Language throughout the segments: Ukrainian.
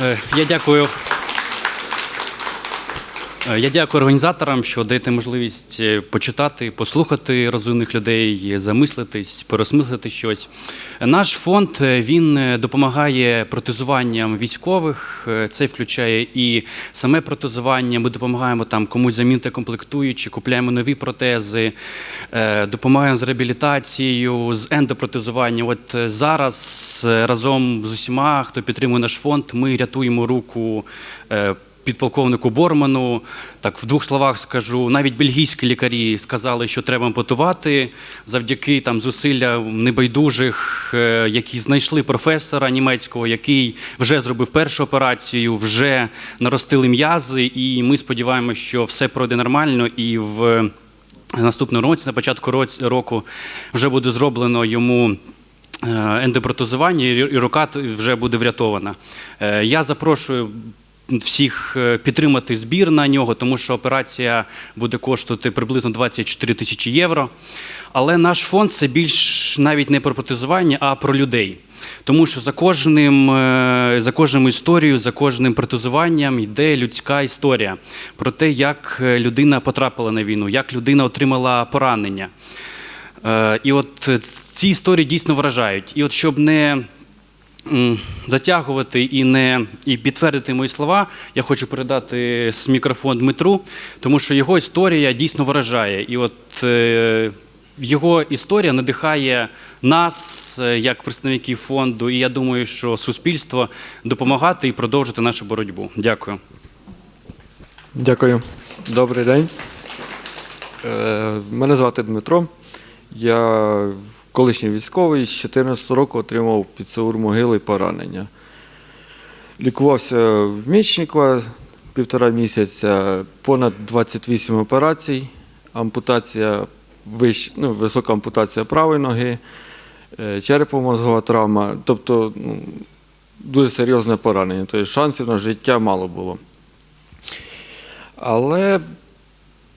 Е, Я дякую. Е, Я дякую організаторам, що даєте можливість е, почитати, послухати розумних людей, замислитись, переосмислити щось. Наш фонд е, він допомагає протезуванням військових. Це включає і саме протезування. Ми допомагаємо там комусь замінити комплектуючі, купляємо нові протези, допомагаємо з реабілітацією, з ендопротезуванням. От зараз разом з усіма, хто підтримує наш фонд, ми рятуємо руку. Е, підполковнику Борману. Так, в двох словах скажу, навіть бельгійські лікарі сказали, що треба ампутувати завдяки там зусиллям небайдужих, е, які знайшли професора німецького, який вже зробив першу операцію, вже наростили м'язи, і ми сподіваємося, що все пройде нормально і в наступному році, на початку року, вже буде зроблено йому. е, Ендопротезування і рука вже буде врятована. Е, Я запрошую всіх е, підтримати збір на нього, тому що операція буде коштувати приблизно 24 тисячі євро. Але наш фонд це більш навіть не про протезування, а про людей. Тому що за кожним, е, за кожним історією, за кожним протезуванням йде людська історія про те, як е, людина потрапила на війну, як людина отримала поранення. І от ці історії дійсно вражають. І от щоб не затягувати і не і підтвердити мої слова, я хочу передати с- мікрофон Дмитру, тому що його історія дійсно вражає. І от е, його історія надихає нас, е, як представників фонду, і я думаю, що суспільство допомагати і продовжити нашу боротьбу. Дякую. Дякую. Добрий день. Е, Мене звати Дмитро. Я колишній військовий, з 14 року отримав під Саур могили поранення. Лікувався в Мічникова півтора місяця, понад 28 операцій, ампутація, вищ, ну, висока ампутація правої ноги, е, черепно-мозгова травма, тобто ну, дуже серйозне поранення. Тобто шансів на життя мало було. Але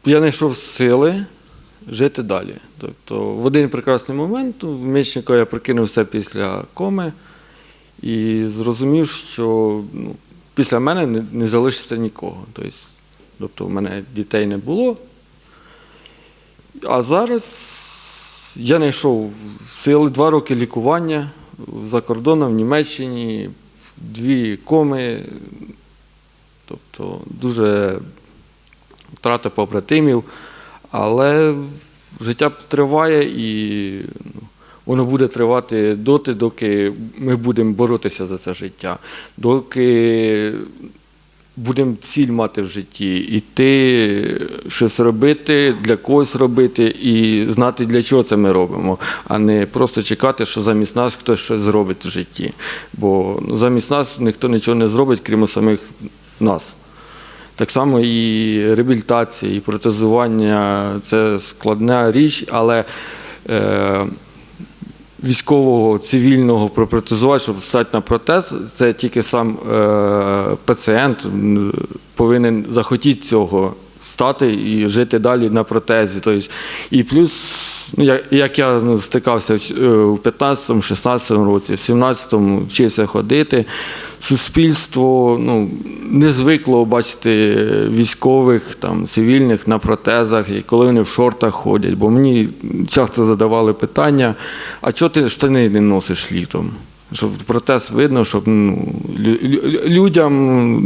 я знайшов сили жити далі. Тобто, в один прекрасний момент в Мечникова я прокинувся після коми і зрозумів, що ну, після мене не, не залишиться нікого. Тобто, тобто, в мене дітей не було. А зараз я знайшов сили два роки лікування за кордоном в Німеччині, дві коми. Тобто дуже втрата побратимів, але життя триває і ну, воно буде тривати доти, доки ми будемо боротися за це життя, доки будемо ціль мати в житті, іти щось робити, для когось робити і знати, для чого це ми робимо, а не просто чекати, що замість нас хтось щось зробить в житті. Бо ну, замість нас ніхто нічого не зробить, крім самих нас. Так само і реабілітація, і протезування це складна річ, але е, військового, цивільного протезувати, щоб стати на протез, це тільки сам е, пацієнт повинен захотіти цього стати і жити далі на протезі. Тобто, і плюс, ну, як, я стикався в е, у 15-16 році, в 17-му вчився ходити, суспільство ну, не звикло бачити військових, там, цивільних на протезах, і коли вони в шортах ходять. Бо мені часто задавали питання, а чого ти штани не носиш літом? Щоб протез видно, щоб ну, лю- лю- людям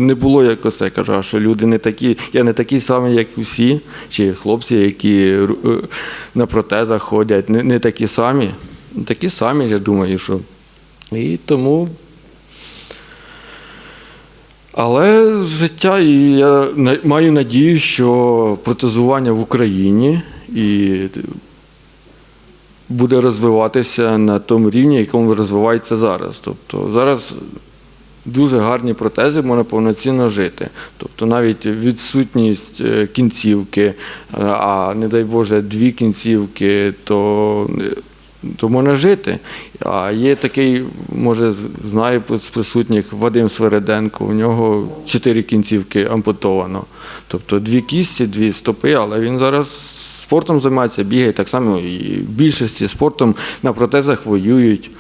не було якось, я кажу, що люди не такі, я не такий самий, як всі, чи хлопці, які е, на протезах ходять, не, не такі самі. Такі самі, я думаю, що. І тому але життя, і я маю надію, що протезування в Україні і буде розвиватися на тому рівні, якому розвивається зараз. Тобто зараз дуже гарні протези, можна повноцінно жити. Тобто навіть відсутність е, кінцівки, а- не дай Боже, дві кінцівки, то е, то можна жити. А є такий, може, знаю з присутніх Вадим Свереденко, у нього чотири кінцівки ампутовано. Тобто дві кісті, дві стопи, але він зараз спортом займається, бігає так само і в більшості спортом на протезах воюють.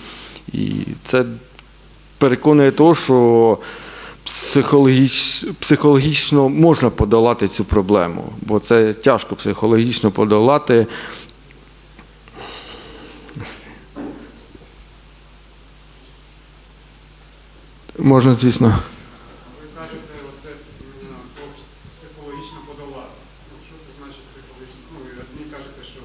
І це переконує того, що психологіч, психологічно можна подолати цю проблему, бо це тяжко психологічно подолати. Можна, звісно. Ви кажете, оце психологічно подолати. Що це значить психологічно? Ну, ви одні кажете, що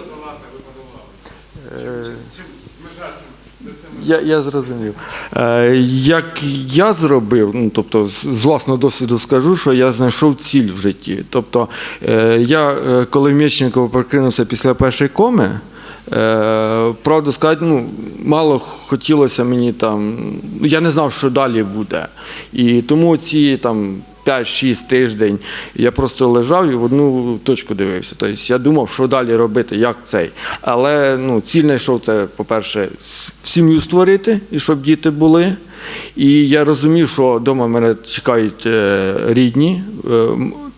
подолати, ви подолали. Чим, межа цим? Я, я зрозумів. Е, як я зробив, ну, тобто, з, власного досвіду скажу, що я знайшов ціль в житті. Тобто, е, я, е, коли в Мєчниково прокинувся після першої коми, правду сказати, ну, мало хотілося мені там. Я не знав, що далі буде. І тому ці там 5-6 тиждень я просто лежав і в одну точку дивився. Тобто я думав, що далі робити, як цей. Але ну, ціль знайшов це, по-перше, сім'ю створити, і щоб діти були. І я розумів, що вдома мене чекають е, рідні, е,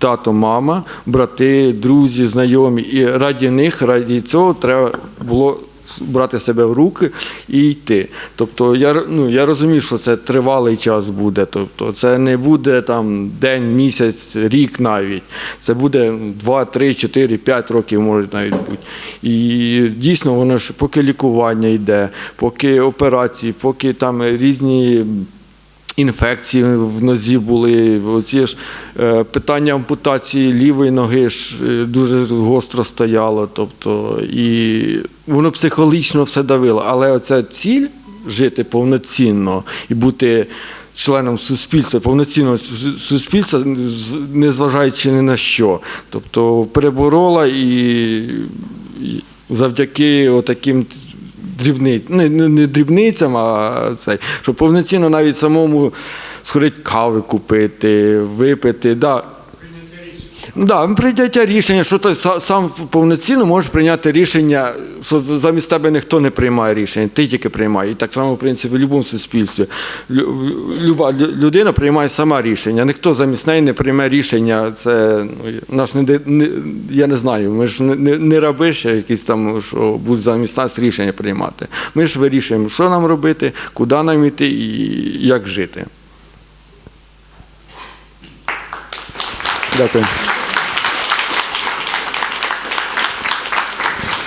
тато, мама, брати, друзі, знайомі. І раді них, раді цього треба було брати себе в руки і йти. Тобто я, ну, я розумів, що це тривалий час буде. Тобто це не буде там день, місяць, рік навіть. Це буде 2, 3, 4, 5 років може навіть бути. І дійсно воно ж поки лікування йде, поки операції, поки там різні. Інфекції в нозі були, оці ж е, питання ампутації лівої ноги ж е, дуже гостро стояло. Тобто, і воно психологічно все давило. Але оця ціль жити повноцінно і бути членом суспільства, повноцінного суспільства, незважаючи ні на що. Тобто переборола і, завдяки отаким дрібниць, не, не, дрібницям, а цей, щоб повноцінно навіть самому сходити кави купити, випити. Да. Да, прийняття рішення, що ти сам повноцінно можеш прийняти рішення, що замість тебе ніхто не приймає рішення, ти тільки приймаєш. І так само, в принципі, в будь-якому суспільстві. Люба людина приймає сама рішення, ніхто замість неї не прийме рішення. Це ну, нас не, не я не знаю. Ми ж не, не, не раби ще якісь там, що будуть замість нас рішення приймати. Ми ж вирішуємо, що нам робити, куди нам йти і як жити. Дякую.